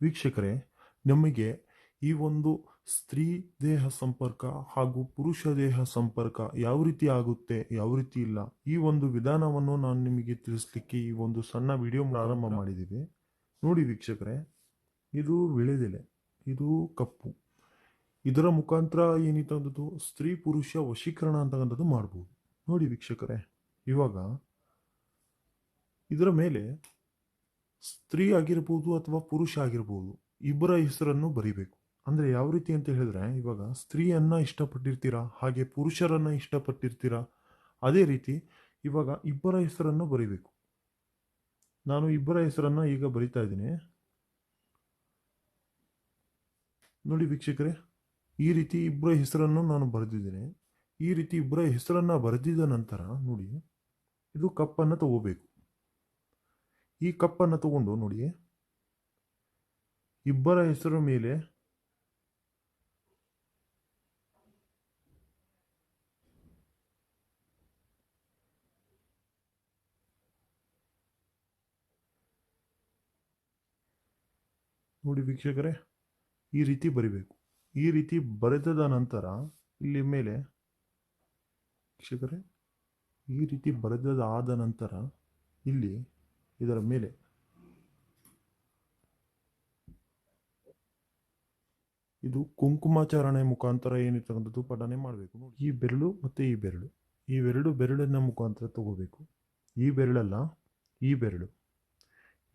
ವೀಕ್ಷಕರೇ, ನಮಗೆ ಈ ಒಂದು ಸ್ತ್ರೀ ದೇಹ ಸಂಪರ್ಕ ಹಾಗೂ ಪುರುಷ ದೇಹ ಸಂಪರ್ಕ ಯಾವ ರೀತಿ ಆಗುತ್ತೆ, ಯಾವ ರೀತಿ ಇಲ್ಲ, ಈ ಒಂದು ವಿಧಾನವನ್ನು ನಾನು ನಿಮಗೆ ತಿಳಿಸ್ಲಿಕ್ಕೆ ಈ ಒಂದು ಸಣ್ಣ ವಿಡಿಯೋ ಪ್ರಾರಂಭ ಮಾಡಿದ್ದೀವಿ. ನೋಡಿ ವೀಕ್ಷಕರೇ, ಇದು ವಿಳೆದೆಲೆ, ಇದು ಕಪ್ಪು. ಇದರ ಮುಖಾಂತರ ಏನಿತ್ತಂಥದ್ದು ಸ್ತ್ರೀ ಪುರುಷ ವಶೀಕರಣ ಅಂತಕ್ಕಂಥದ್ದು ಮಾಡ್ಬೋದು. ನೋಡಿ ವೀಕ್ಷಕರೇ, ಇವಾಗ ಇದರ ಮೇಲೆ ಸ್ತ್ರೀ ಆಗಿರ್ಬೋದು ಅಥವಾ ಪುರುಷ ಆಗಿರ್ಬೋದು, ಇಬ್ಬರ ಹೆಸರನ್ನು ಬರಿಬೇಕು. ಅಂದರೆ ಯಾವ ರೀತಿ ಅಂತ ಹೇಳಿದ್ರೆ, ಇವಾಗ ಸ್ತ್ರೀಯನ್ನು ಇಷ್ಟಪಟ್ಟಿರ್ತೀರಾ, ಹಾಗೆ ಪುರುಷರನ್ನು ಇಷ್ಟಪಟ್ಟಿರ್ತೀರಾ, ಅದೇ ರೀತಿ ಇವಾಗ ಇಬ್ಬರ ಹೆಸರನ್ನು ಬರಿಬೇಕು. ನಾನು ಇಬ್ಬರ ಹೆಸರನ್ನು ಈಗ ಬರಿತಾ ಇದ್ದೀನಿ. ನೋಡಿ ವೀಕ್ಷಕರೇ, ಈ ರೀತಿ ಇಬ್ಬರ ಹೆಸರನ್ನು ನಾನು ಬರೆದಿದ್ದೇನೆ. ಈ ರೀತಿ ಇಬ್ಬರ ಹೆಸರನ್ನು ಬರೆದಿದ ನಂತರ, ನೋಡಿ, ಇದು ಕಪ್ಪನ್ನು ತಗೋಬೇಕು. ಈ ಕಪ್ಪನ್ನು ತಗೊಂಡು ನೋಡಿ. ಇಬ್ಬರ ಹೆಸರು ಮೇಲೆ ನೋಡಿ ವೀಕ್ಷಕರೇ, ಈ ರೀತಿ ಬರಿಬೇಕು. ಈ ರೀತಿ ಬರೆದ ನಂತರ ಇಲ್ಲಿ ಮೇಲೆ ವೀಕ್ಷಕರೇ, ಈ ರೀತಿ ಬರೆದಾದ ನಂತರ ಇಲ್ಲಿ ಇದರ ಮೇಲೆ. ಇದು ಕುಂಕುಮಾಚಾರಣೆ ಮುಖಾಂತರ ಏನಿರ್ತಕ್ಕಂಥದ್ದು ಪಠನೆ ಮಾಡಬೇಕು. ನೋಡಿ, ಈ ಬೆರಳು ಮತ್ತು ಈ ಬೆರಳು. ಈ ಬೆರಳು ಬೆರಳಿನ ಮುಖಾಂತರ ತಗೋಬೇಕು. ಈ ಬೆರಳಲ್ಲ, ಈ ಬೆರಳು.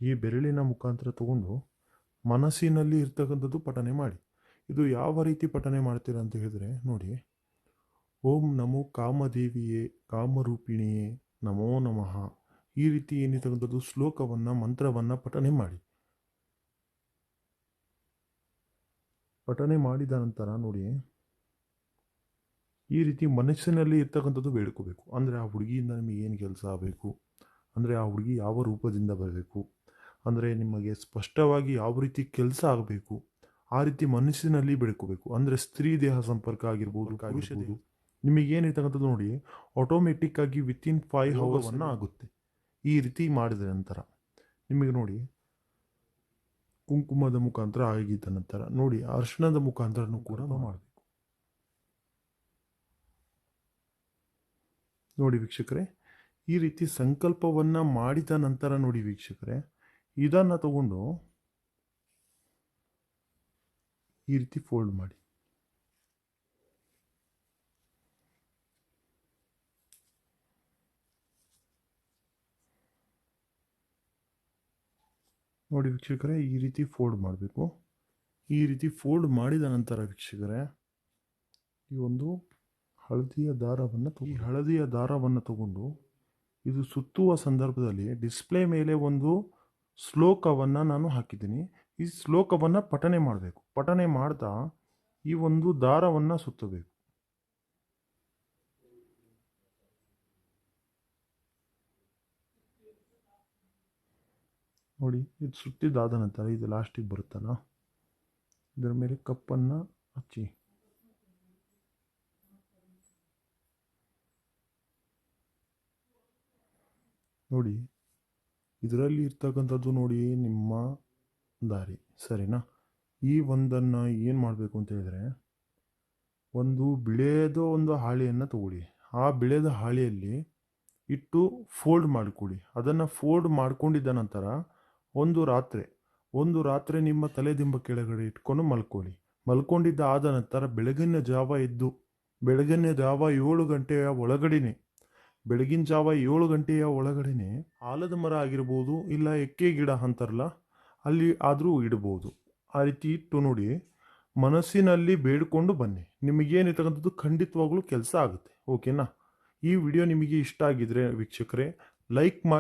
ಈ ಬೆರಳಿನ ಮುಖಾಂತರ ತಗೊಂಡು ಮನಸ್ಸಿನಲ್ಲಿ ಇರ್ತಕ್ಕಂಥದ್ದು ಪಠನೆ ಮಾಡಿ. ಇದು ಯಾವ ರೀತಿ ಪಠನೆ ಮಾಡ್ತೀರ ಅಂತ ಹೇಳಿದ್ರೆ, ನೋಡಿ. ಓಂ ನಮೋ ಕಾಮದೇವಿಯೇ, ಕಾಮರೂಪಿಣಿಯೇ, ನಮೋ ನಮಃ. ಈ ರೀತಿ ಏನಿರ್ತಕ್ಕಂಥದ್ದು ಶ್ಲೋಕವನ್ನು ಮಂತ್ರವನ್ನು ಪಠನೆ ಮಾಡಿ. ಪಠನೆ ಮಾಡಿದ ನಂತರ ನೋಡಿ ಈ ರೀತಿ ಮನಸ್ಸಿನಲ್ಲಿ ಇರ್ತಕ್ಕಂಥದ್ದು ಬೇಡ್ಕೋಬೇಕು. ಅಂದರೆ ಆ ಹುಡುಗಿಯಿಂದ ನಿಮಗೆ ಏನು ಕೆಲಸ ಆಗಬೇಕು ಅಂದರೆ ಆ ಹುಡುಗಿ ಯಾವ ರೂಪದಿಂದ ಬರಬೇಕು? ಅಂದರೆ ನಿಮಗೆ ಸ್ಪಷ್ಟವಾಗಿ ಯಾವ ರೀತಿ ಕೆಲಸ ಆಗಬೇಕು? ಆ ರೀತಿ ಮನಸ್ಸಿನಲ್ಲಿ ಬೆಳ್ಕೋಬೇಕು ಅಂದರೆ ಸ್ತ್ರೀ ದೇಹ ಸಂಪರ್ಕ ಆಗಿರ್ಬೋದು ಪುರುಷ ದೇಹ. ನಿಮಗೆ ಏನಿರ್ತಕ್ಕಂಥದ್ದು ನೋಡಿ ಆಟೋಮೆಟಿಕ್ ಆಗಿ ವಿತಿನ್ ಫೈವ್ ಅವರ್ಸನ್ನು ಆಗುತ್ತೆ. ಈ ರೀತಿ ಮಾಡಿದ ನಂತರ, ನಿಮಗೆ ನೋಡಿ, ಕುಂಕುಮದ ಮುಖಾಂತರ ಆಗಿದ್ದ ನಂತರ, ನೋಡಿ, ಅರ್ಶನದ ಮುಖಾಂತರನೂ ಕೂಡ ನಾವು ಮಾಡಬೇಕು. ನೋಡಿ ವೀಕ್ಷಕರೇ, ಈ ರೀತಿ ಸಂಕಲ್ಪವನ್ನು ಮಾಡಿದ ನಂತರ ನೋಡಿ ವೀಕ್ಷಕರೇ, ಇದನ್ನು ತಗೊಂಡು ಈ ರೀತಿ ಫೋಲ್ಡ್ ಮಾಡಿ. ನೋಡಿ ವೀಕ್ಷಕರೇ, ಈ ರೀತಿ ಫೋಲ್ಡ್ ಮಾಡಬೇಕು. ಈ ರೀತಿ ಫೋಲ್ಡ್ ಮಾಡಿದ ನಂತರ ವೀಕ್ಷಕರೇ, ಈ ಒಂದು ಹಳದಿಯ ದಾರವನ್ನು ತಗೊ ಹಳದಿಯ ದಾರವನ್ನು ತಗೊಂಡು ಇದು ಸುತ್ತುವ ಸಂದರ್ಭದಲ್ಲಿ ಡಿಸ್ಪ್ಲೇ ಮೇಲೆ ಒಂದು ಶ್ಲೋಕವನ್ನು ನಾನು ಹಾಕಿದ್ದೀನಿ. ಈ ಶ್ಲೋಕವನ್ನು ಪಠನೆ ಮಾಡಬೇಕು. ಪಠನೆ ಮಾಡ್ತಾ ಈ ಒಂದು ದಾರವನ್ನು ಸುತ್ತಬೇಕು. ನೋಡಿ, ಇದು ಸುತ್ತಿದ್ದಾದ ನಂತರ ಇದು ಲಾಸ್ಟಿಗೆ ಬರುತ್ತಲ್ಲ? ಇದರ ಮೇಲೆ ಕಪ್ಪನ್ನು ಹಚ್ಚಿ. ನೋಡಿ, ಇದರಲ್ಲಿ ಇರ್ತಕ್ಕಂಥದ್ದು ನೋಡಿ, ನಿಮ್ಮ ದಾರಿ. ಸರಿನಾ? ಈ ಒಂದನ್ನು ಏನು ಮಾಡಬೇಕು ಅಂತ ಹೇಳಿದರೆ, ಒಂದು ಬಿಳೆಯದ ಒಂದು ಹಾಳೆಯನ್ನು ತಗೊಳ್ಳಿ. ಆ ಬಿಳೆದ ಹಾಳೆಯಲ್ಲಿ ಇಟ್ಟು ಫೋಲ್ಡ್ ಮಾಡಿಕೊಳ್ಳಿ ಅದನ್ನು ಫೋಲ್ಡ್ ಮಾಡಿಕೊಂಡಿದ್ದ ನಂತರ ಒಂದು ರಾತ್ರಿ ಒಂದು ರಾತ್ರಿ ನಿಮ್ಮ ತಲೆದಿಂಬ ಕೆಳಗಡೆ ಇಟ್ಕೊಂಡು ಮಲ್ಕೊಳ್ಳಿ. ಮಲ್ಕೊಂಡಿದ್ದ ಆದ ನಂತರ ಬೆಳಗಿನ ಜಾವ ಎದ್ದು, ಬೆಳಗಿನ ಜಾವ ಏಳು ಗಂಟೆಯ ಒಳಗಡೆನೆ, ಬೆಳಗಿನ ಜಾವ ಏಳು ಗಂಟೆಯ ಒಳಗಡೆನೆ ಆಲದ ಮರ ಆಗಿರ್ಬೋದು ಇಲ್ಲ ಎಕ್ಕೆ ಗಿಡ ಅಂತಾರಲ್ಲ, ಅಲ್ಲಿ ಆದರೂ ಇಡ್ಬೋದು. ಆ ರೀತಿ ಇಟ್ಟು ನೋಡಿ, ಮನಸ್ಸಿನಲ್ಲಿ ಬೇಡಿಕೊಂಡು ಬನ್ನಿ. ನಿಮಗೇನಿರ್ತಕ್ಕಂಥದ್ದು ಖಂಡಿತವಾಗ್ಲೂ ಕೆಲಸ ಆಗುತ್ತೆ. ಓಕೆನಾ? ಈ ವಿಡಿಯೋ ನಿಮಗೆ ಇಷ್ಟ ಆಗಿದ್ರೆ ವೀಕ್ಷಕರೇ, ಲೈಕ್ ಮಾಡಿ.